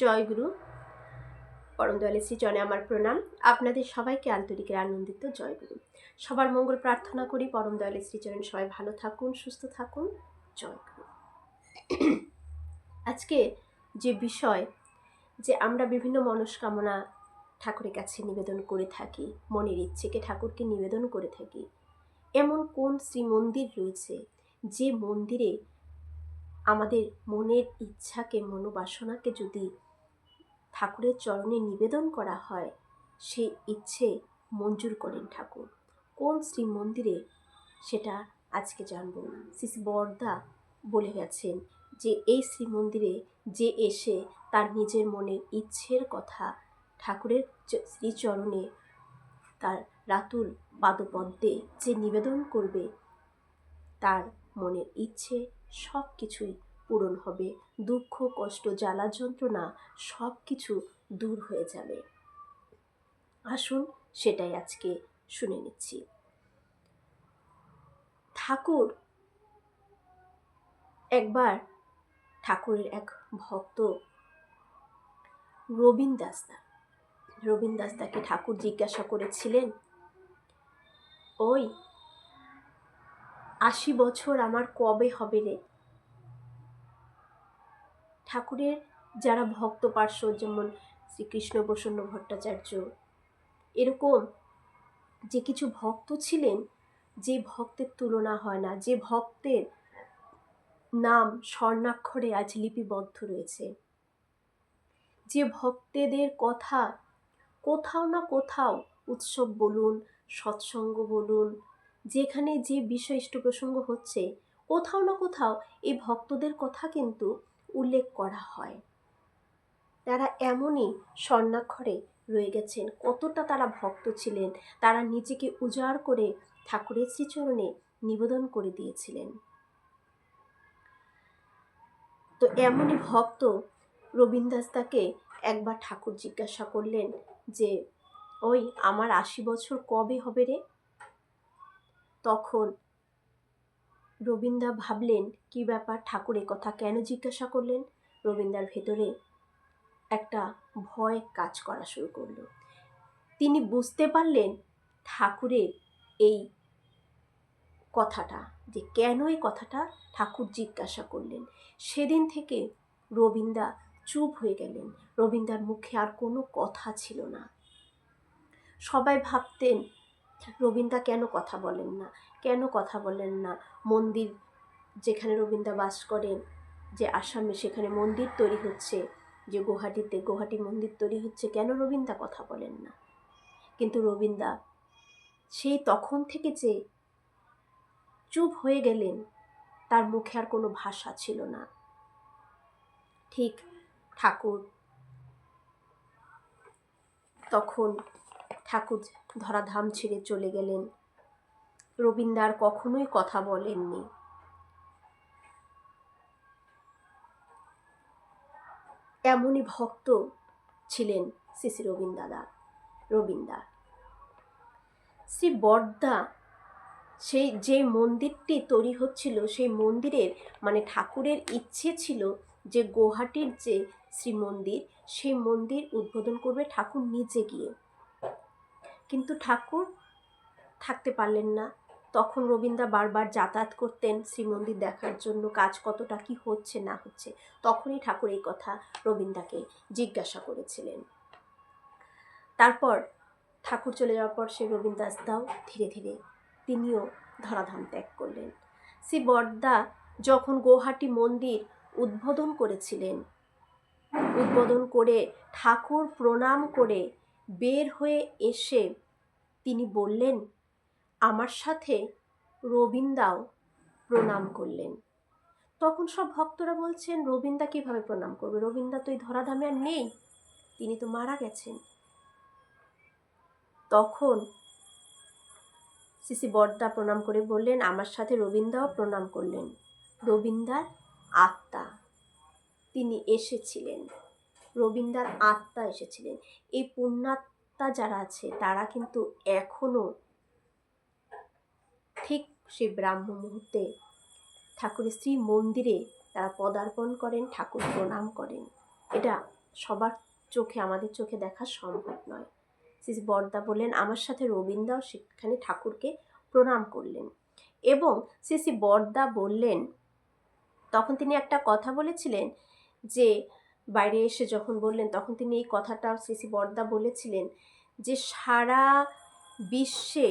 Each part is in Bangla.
জয়গুরু পরম দয়ালে শ্রীচরণে আমার প্রণাম। আপনাদের সবাইকে আন্তরিকের আনন্দিত জয়গুরু সবার মঙ্গল প্রার্থনা করি। পরম দয়ালে শ্রীচরণ সবাই ভালো থাকুন, সুস্থ থাকুন। জয়গুরু আজকে যে বিষয়, যে আমরা বিভিন্ন মনস্কামনা ঠাকুরের কাছে নিবেদন করে থাকি, মনের ইচ্ছেকে ঠাকুরকে নিবেদন করে থাকি, এমন কোন শ্রী মন্দির রয়েছে যে মন্দিরে আমাদের মনের ইচ্ছাকে, মনোবাসনাকে যদি ঠাকুরের চরণে নিবেদন করা হয় সেই ইচ্ছে মঞ্জুর করেন ঠাকুর। কোন শ্রী মন্দিরে সেটা আজকে জানব শ্রী বরদা বলে গেছেন যে, এই শ্রী মন্দিরে যে এসে তার নিজের মনের ইচ্ছের কথা ঠাকুরের শ্রীচরণে তার রাতুল পাদপদ্মে যে নিবেদন করবে, তার মনের ইচ্ছে সব কিছুই পূরণ হবে। দুঃখ, কষ্ট, জ্বালা, যন্ত্রণা সব কিছু দূর হয়ে যাবে। আসুন সেটাই আজকে শুনে নিচ্ছি। ঠাকুর একবার ঠাকুরের এক ভক্ত রবীন দাসদা রবীন দাসদাকে ঠাকুর জিজ্ঞাসা করেছিলেন, ওই আশি বছর আমার কবে হবে রে? ঠাকুরের যারা ভক্ত পার্শ্ব, যেমন শ্রীকৃষ্ণ প্রসন্ন ভট্টাচার্য, এরকম যে কিছু ভক্ত ছিলেন, যে ভক্তের তুলনা হয় না, যে ভক্তের নাম স্বর্ণাক্ষরে আজ লিপিবদ্ধ রয়েছে। যে ভক্তেদের কথা কোথাও না কোথাও উৎসব বলুন, সৎসঙ্গ বলুন, যেখানে যে বিষয় ইষ্ট প্রসঙ্গ হচ্ছে, কোথাও না কোথাও এই ভক্তদের কথা কিন্তু উল্লেখ করা হয়। তারা এমনই স্বর্ণাক্ষরে রয়ে গেছেন, কতটা তারা ভক্ত ছিলেন, তারা নিজেকে উজাড় করে ঠাকুরের শ্রীচরণে নিবেদন করে দিয়েছিলেন। তো এমনই ভক্ত রবীন্দাসদাকে একবার ঠাকুর জিজ্ঞাসা করলেন যে, ওই আমার আশি বছর কবে হবে রে? তখন রবীন্দা ভাবলেন, কি ব্যাপার ঠাকুর এ কথা কেন জিজ্ঞাসা করলেন? রবীন্দার ভেতরে একটা ভয় কাজ করা শুরু করল। তিনি বুঝতে পারলেন ঠাকুরের এই কথাটা, যে কেন এই কথাটা ঠাকুর জিজ্ঞাসা করলেন। সেদিন থেকে রবীন্দা চুপ হয়ে গেলেন। রবীন্দার মুখে আর কোনো কথা ছিল না। সবাই ভাবতেন রবীন্দা কেন কথা বলেন না? কেন কথা বলেন না? মন্দির যেখানে রবীন্দা বাস করেন, যে আসামে সেখানে মন্দির তৈরি হচ্ছে, যে গুহাটিতে গুহাটি মন্দির তৈরি হচ্ছে, কেন রবীন্দা কথা বলেন না? কিন্তু রবীন্দা সেই তখন থেকে যে চুপ হয়ে গেলেন, তার মুখে আর কোনো ভাষা ছিল না। ঠিক ঠাকুর তখন ঠাকুর ধরাধাম ছেড়ে চলে গেলেন। রবীন্দার কখনোই কথা বলেননি। এমনই ভক্ত ছিলেন শ্রী রবীন্দাদা রবীন্দা শ্রী বর্দা, সেই যে মন্দিরটি তৈরি হচ্ছিল, সেই মন্দিরের মানে ঠাকুরের ইচ্ছে ছিল যে গুয়াহাটির যে শ্রী মন্দির সেই মন্দির উদ্বোধন করবে ঠাকুর নিজে গিয়ে। কিন্তু ঠাকুর থাকতে পারলেন না। তখন রবীন্দ্রা বারবার যাতায়াত করতেন শ্রীমন্দির দেখার জন্য, কাজ কতটা কি হচ্ছে, না হচ্ছে। তখনই ঠাকুর এই কথা রবীন্দ্রাকে জিজ্ঞাসা করেছিলেন। তারপর ঠাকুর চলে যাওয়ার পর সে রবীন্দ্রাস দাও ধীরে ধীরে তিনিও ধরাধাম ত্যাগ করলেন। শ্রী বর্দা যখন গৌহাটি মন্দির উদ্বোধন করেছিলেন, উদ্বোধন করে ঠাকুর প্রণাম করে বের হয়ে এসে তিনি বললেন, আমার সাথে রবীন্দাও প্রণাম করলেন। তখন সব ভক্তরা বলছেন, রবীন্দা কীভাবে প্রণাম করবে? রবীন্দা তো এই ধরাধামে আর নেই, তিনি তো মারা গেছেন। তখন সিসি বর্দা প্রণাম করে বললেন, আমার সাথে রবীন্দাও প্রণাম করলেন, রবীন্দার আত্মা। তিনি এসেছিলেন। রবীন্দার আত্মা এসেছিলেন। এই পুণ্যাত্মা যারা আছে, তারা কিন্তু এখনও ঠিক সেই ব্রাহ্ম মুহূর্তে ঠাকুরের শ্রী মন্দিরে তারা পদার্পণ করেন, ঠাকুর প্রণাম করেন। এটা সবার চোখে, আমাদের চোখে দেখা সম্ভব নয়। শ্রী বর্দা বললেন, আমার সাথে রবীন্দাও সেখানে ঠাকুরকে প্রণাম করলেন। এবং শ্রী শ্রী বর্দা বললেন, তখন তিনি একটা কথা বলেছিলেন যে বাইরে এসে যখন বললেন, তখন তিনি এই কথাটা শ্রী বর্দা বলেছিলেন যে, সারা বিশ্বে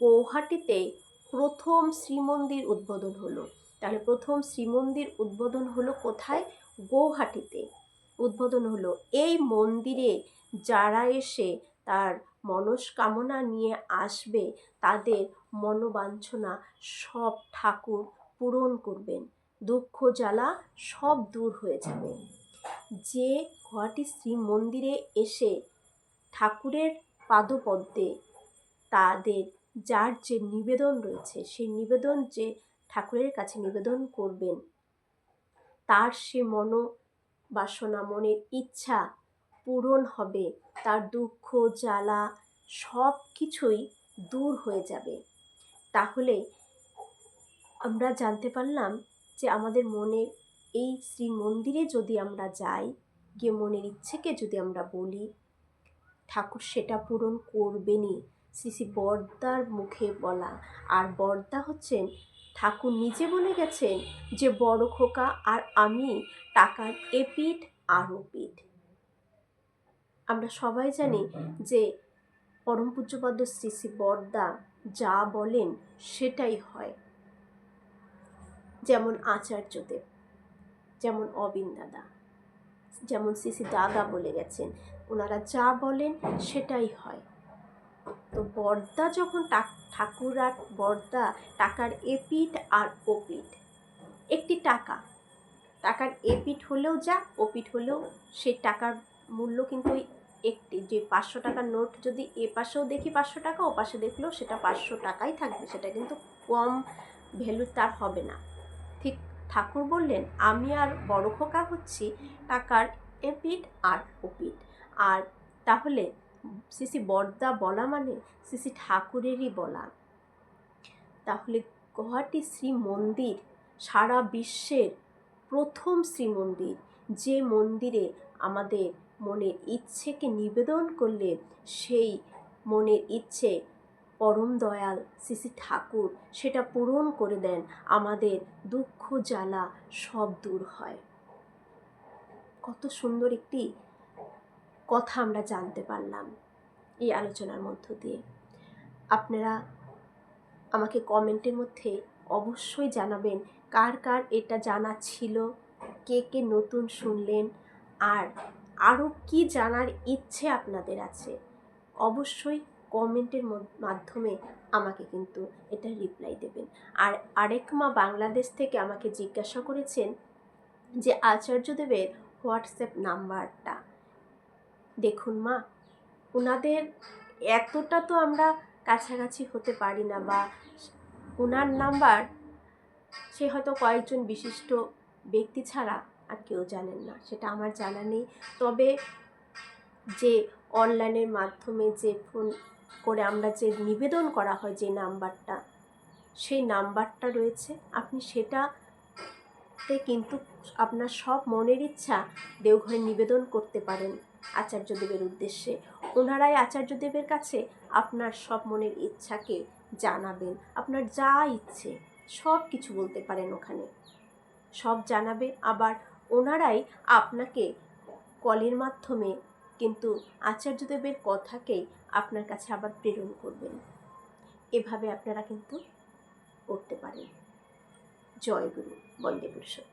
গৌহাটিতে প্রথম শ্রীমন্দির উদ্বোধন হলো। তাহলে প্রথম শ্রীমন্দির উদ্বোধন হলো কোথায়? গৌহাটিতে উদ্বোধন হলো। এই মন্দিরে যারা এসে তার মনস্কামনা নিয়ে আসবে, তাদের মনোবাঞ্ছনা সব ঠাকুর পূরণ করবেন। দুঃখ জ্বালা সব দূর হয়ে যাবে। যে গুয়াহাটি শ্রী মন্দিরে এসে ঠাকুরের পাদপদ্মে তাদের যার যে নিবেদন রয়েছে, সেই নিবেদন যে ঠাকুরের কাছে নিবেদন করবেন, তার সে মনোবাসনা, মনের ইচ্ছা পূরণ হবে, তার দুঃখ, জ্বালা সব কিছুই দূর হয়ে যাবে। তাহলে আমরা জানতে পারলাম যে আমাদের মনে এই শ্রী মন্দিরে যদি আমরা যাই, গিয়ে মনের ইচ্ছেকে যদি আমরা বলি, ঠাকুর সেটা পূরণ করবেনই। শ্রী শ্রী বর্দার মুখে বলা। আর বর্দা হচ্ছেন ঠাকুর নিজে বলে গেছেন যে, বড় খোকা আর আমি টাকার এপিঠ আর ওপিঠ আমরা সবাই জানি যে, পরম পূজ্যপদ শ্রী শ্রী বর্দা যা বলেন সেটাই হয়। যেমন আচার্যদেব। যেমন অবিন দাদা, যেমন শ্রী দাদা বলে গেছেন, ওনারা যা বলেন সেটাই হয়। তো বর্দা যখন ঠাকুর আর বর্দা, টাকার এপিঠ আর ওপিট একটি টাকা, টাকার এপিঠ হলেও যা ওপিট হলেও সেই টাকার মূল্য কিন্তু ওই একটি। যে পাঁচশো টাকার নোট যদি এ পাশেও দেখি পাঁচশো টাকা, ও পাশে দেখলেও সেটা পাঁচশো টাকাই থাকবে, সেটা কিন্তু কম ভ্যালু তার হবে না। ঠাকুর বললেন, আমি আর বড় খোকা হচ্ছি টাকার এপিঠ আর ওপিঠ। আর তাহলে শ্রী বর্দা বলা মানে শ্রী ঠাকুরেরই বলা। তাহলে গুয়াহাটি শ্রী মন্দির সারা বিশ্বের প্রথম শ্রী মন্দির যে মন্দিরে আমাদের মনের ইচ্ছেকে নিবেদন করলে সেই মনের ইচ্ছে পরম দয়াল শ্রী ঠাকুর সেটা পূরণ করে দেন। আমাদের দুঃখ, জ্বালা সব দূর হয়। কত সুন্দর একটি কথা আমরা জানতে পারলাম এই আলোচনার মধ্য দিয়ে। আপনারা আমাকে কমেন্টের মধ্যে অবশ্যই জানাবেন কার কার এটা জানা ছিল, কে কে নতুন শুনলেন, আর আরও কি জানার ইচ্ছে আপনাদের আছে। অবশ্যই কমেন্টের মাধ্যমে আমাকে কিন্তু এটা রিপ্লাই দেবেন। আর আরেক মা বাংলাদেশ থেকে আমাকে জিজ্ঞাসা করেছেন যে আচার্যদেবের হোয়াটসঅ্যাপ নাম্বারটা। দেখুন মা ওনাদের এতটা তো আমরা কাছাকাছি হতে পারি না বা ওনার নাম্বার, সে হয়তো কয়েকজন বিশিষ্ট ব্যক্তি ছাড়া আর কেউ জানেন না, সেটা আমার জানা নেই। তবে যে অনলাইনের মাধ্যমে যে ফোন করে আমরা যে নিবেদন করা হয় যে নাম্বারটা, সেই নাম্বারটা রয়েছে। আপনি সেটাতে কিন্তু আপনার সব মনের ইচ্ছা দেওঘরে নিবেদন করতে পারেন আচার্যদেবের উদ্দেশ্যে। ওনারাই আচার্যদেবের কাছে আপনার সব মনের ইচ্ছাকে জানাবেন। আপনার যা ইচ্ছে সব কিছু বলতে পারেন ওখানে। সব জানাবে। আবার ওনারাই আপনাকে কলের মাধ্যমে কিন্তু আচার্যদেবের কথাকেই আপনার কাছে আবার প্রেরণ করবেন। এভাবে আপনারা কিন্তু করতে পারেন। জয়গুরু বন্দে পুরুষোত্তম।